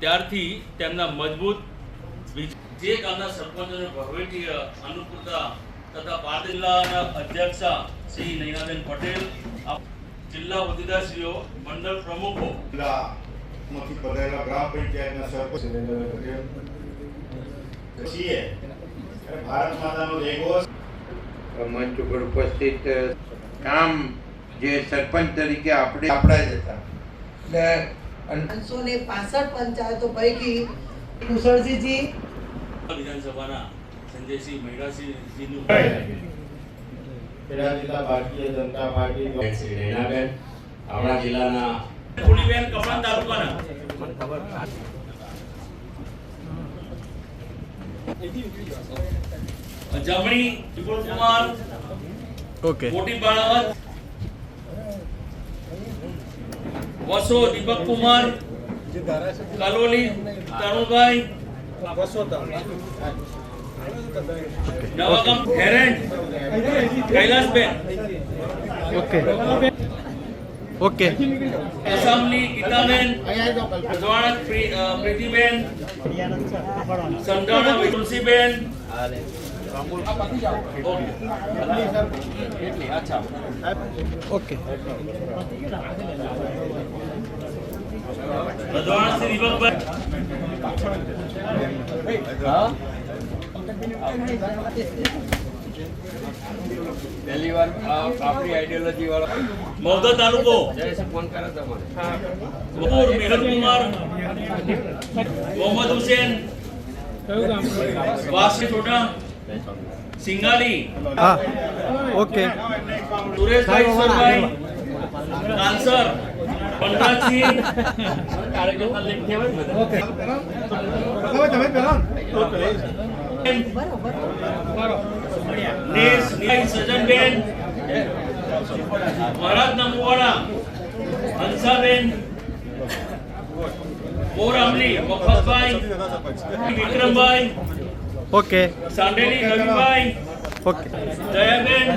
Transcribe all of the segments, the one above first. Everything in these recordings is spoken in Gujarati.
ત્યારથી તેમના મજબૂત જે ગામના સરપંચોને ભગવતીય અનુકૂળતા તથા ભારત જિલ્લાના અધ્યક્ષ શ્રી નૈનાબેન પટેલ જિલ્લા હોદ્દેદારશ્રીઓ મંડળ પ્રમુખો. જિલ્લામાંથી પધારેલા ગ્રામ પંચાયતના સરપંચ છીએ. ભારત માતાનો જય ઘોષ. મંચ ઉપર ઉપસ્થિત કામ જે સરપંચ તરીકે આપણે આપણા જ હતા. એટલે પાંચસો ને પાસઠ પંચાયતો પૈકી કુશળજીજી. વિધાનસભાના સંજયસિંહ મહિરાસિંહજીનું ખેડા જિલ્લા ભારતીય જનતા પાર્ટી દ્વારા આપણા જિલ્લાના ફૂલીબેન કપડાં તાલુકાના. જમણી વિપુલ કુમાર ઓકે. મોટી બાળાવત વસો દીપક કુમાર કલોલી તરુણભાઈ નવાગામ હેરેન કૈલાસબેન. ઓકે. ઓકે. આસામની ગીતાબેન પ્રીતિબેન સંધાણા તુલસીબેન ઓકે પહેલી વાર આપણી આઈડિયોલોજી વાળો મૌધા તાલુકો ફોન કરે તમારે મોહમ્મદ હુસેન વાસી છોટા સિંગાલી. હા ઓકે. સુરેશભાઈ ઈશ્વરભાઈ કાંસર પંકજસિંહ નેસ નિયાઈ સજનબેન. ભરત મુવાડા. હંસાબેન. મોરામલી મફતભાઈ. વિક્રમભાઈ. ઓકે. સાંડેલી રવિભાઈ ઓકે. દયાબેન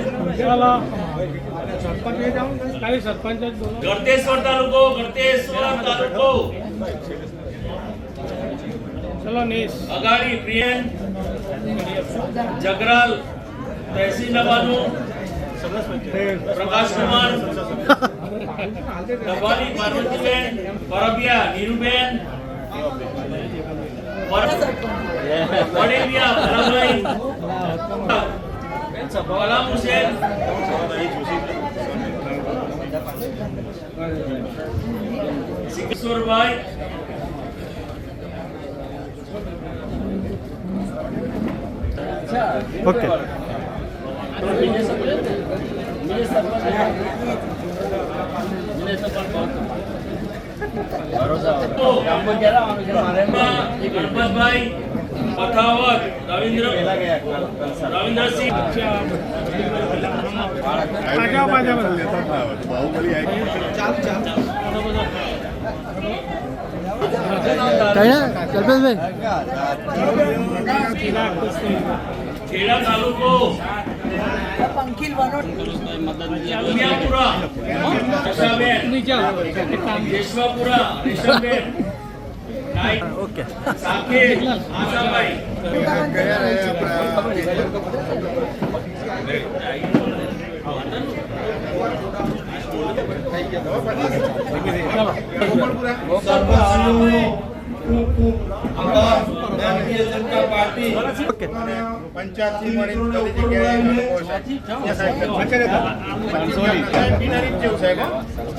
ગળતેશ્વર તાલુકો ગળતેશ્વર તાલુકો. અગાડી પ્રિયન જગરાલ તહેસીલ નવાનું પ્રકાશ કુમાર ડબાલી પાર્વતીબેન પરબિયા નીરુબેન વડેલિયા ભરતભાઈ કલામ હુસેન સિકેશ્વરભાઈ ઓકે ગણપતભાઈ પથાવત રવિન્દ્ર રવિન્દ્રસિંહ. કલ્પેશભાઈ? ખેડા તાલુકો. પંખીલ વનોટ Umiyapura Rakshaben Keshvapura Reshamben Naik okay. Saket Ashabhai Bharatiya Janata party. Okay. પંચાયતથી મળી બધી જગ્યાએ.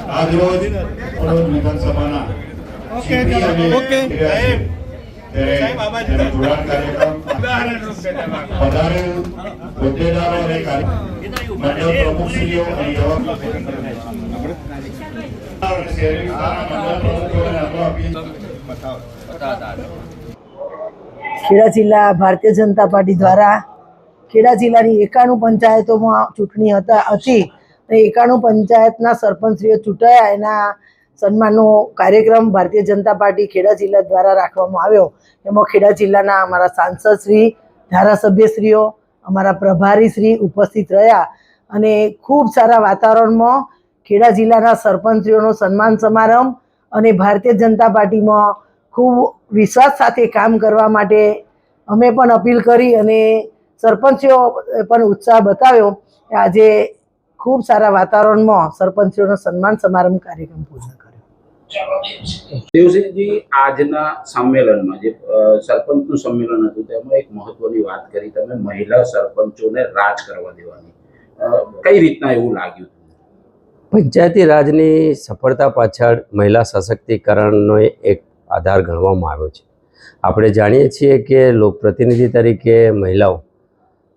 આજરોજ વિધાનસભાના અને ઓકે. સાહેબ સાહેબ, ખેડા જિલ્લા ભારતીય જનતા પાર્ટી દ્વારા ખેડા જિલ્લાની એકાણું પંચાયતોમાં ચૂંટણી હતા, હતી અને એકાણું પંચાયતના સરપંચશ્રીઓ ચૂંટાયા. એના સન્માનનો કાર્યક્રમ ભારતીય જનતા પાર્ટી ખેડા જિલ્લા દ્વારા રાખવામાં આવ્યો. એમાં ખેડા જિલ્લાના અમારા સાંસદશ્રી, ધારાસભ્યશ્રીઓ, અમારા પ્રભારી શ્રી ઉપસ્થિત રહ્યા અને ખૂબ સારા વાતાવરણમાં ખેડા જિલ્લાના સરપંચશ્રીઓનો સન્માન સમારંભ અને ભારતીય જનતા પાર્ટીમાં ખૂબ વિશ્વાસ સાથે કામ કરવા માટે અમે પણ અપીલ કરી અને સરપંચીઓ પણ ઉત્સાહ બતાવ્યો આજે ખૂબ સારા વાતાવરણમાં સરપંચીઓનો સન્માન સમારંભ કાર્યક્રમ પૂર્ણ કર્યો. દેવસિંહજી આજના સંમેલનમાં જે સરપંચનું સંમેલન હતું તેમાં એક મહત્વની વાત કરી. તમે મહિલા સરપંચોને રાજ કરવા દેવાની. કઈ રીતના એવું લાગ્યું પંચાયતી રાજની સફળતા પાછળ મહિલા સશક્તિકરણનો એક આધાર ગણવામાં આવ્યો છે. આપણે જાણીએ છીએ કે લોકપ્રતિનિધિ તરીકે મહિલાઓ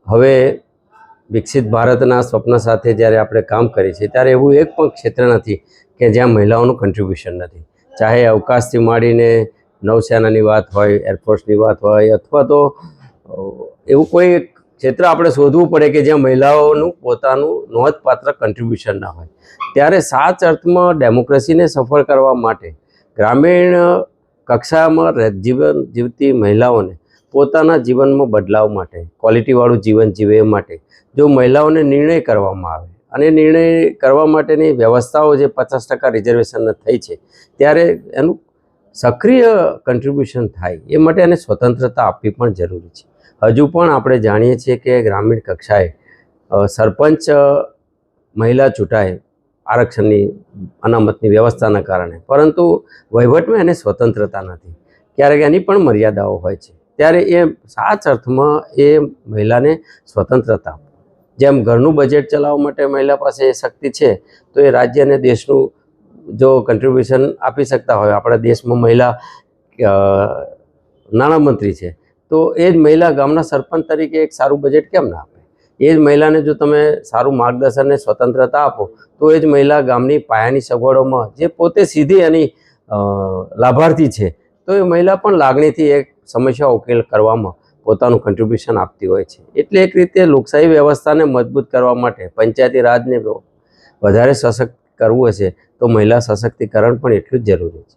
હવે વિકસિત ભારતના સ્વપ્ન સાથે જ્યારે આપણે કામ કરીએ છીએ, ત્યારે એવું એક પણ ક્ષેત્ર નથી કે જ્યાં મહિલાઓનું કન્ટ્રીબ્યુશન નથી. ચાહે અવકાશથી માંડીને નૌસેનાની વાત હોય એરફોર્સની વાત હોય, અથવા તો એવું કોઈ ક્ષેત્ર આપણે શોધવું પડે કે જ્યાં મહિલાઓનું પોતાનું નોંધપાત્ર કન્ટ્રીબ્યુશન ના હોય. ત્યારે સાચ અર્થમાં ડેમોક્રેસીને સફળ કરવા માટે ગ્રામીણ કક્ષામાં રહે- જીવન જીવતી મહિલાઓને પોતાના જીવનમાં બદલાવ માટે ક્વોલિટીવાળું જીવન જીવે માટે, જો મહિલાઓને નિર્ણય કરવામાં આવે અને નિર્ણય કરવા માટેની વ્યવસ્થાઓ જે પચાસ ટકા રિઝર્વેશન થઈ છે, ત્યારે એનું સક્રિય કન્ટ્રીબ્યુશન થાય એ માટે એને સ્વતંત્રતા આપવી પણ જરૂરી છે. હજુ પણ આપણે જાણીએ છીએ કે ગ્રામીણ કક્ષાએ સરપંચ મહિલા ચૂંટાય આરક્ષણની અનામતની વ્યવસ્થાના કારણે. પરંતુ વહીવટમાં એને સ્વતંત્રતા નથી. ક્યારેક એની પણ મર્યાદાઓ હોય છે. ત્યારે એ સાચ અર્થમાં એ મહિલાને સ્વતંત્રતા જેમ ઘરનું બજેટ ચલાવવા માટે મહિલા પાસે એ શક્તિ છે, તો એ રાજ્ય અને દેશનું જો કન્ટ્રીબ્યુશન આપી શકતા હોય, આપણા દેશમાં મહિલા નાણામંત્રી છે, તો એ જ મહિલા ગામના સરપંચ તરીકે એક સારું બજેટ કેમ ના આપે? એ જ મહિલાને જો તમે સારું માર્ગદર્શન અને સ્વતંત્રતા આપો, તો એ જ મહિલા ગામની પાયાની સગવડોમાં, જે પોતે સીધી એની લાભાર્થી છે, તો એ મહિલા પણ લાગણીથી એક સમસ્યા ઉકેલ કરવામાં પોતાનું કન્ટ્રીબ્યુશન આપતી હોય છે. એટલે એક રીતે લોકશાહી વ્યવસ્થાને મજબૂત કરવા માટે પંચાયતી રાજને વધારે સશક્ત કરવું હશે, તો મહિલા સશક્તિકરણ પણ એટલું જ જરૂરી છે.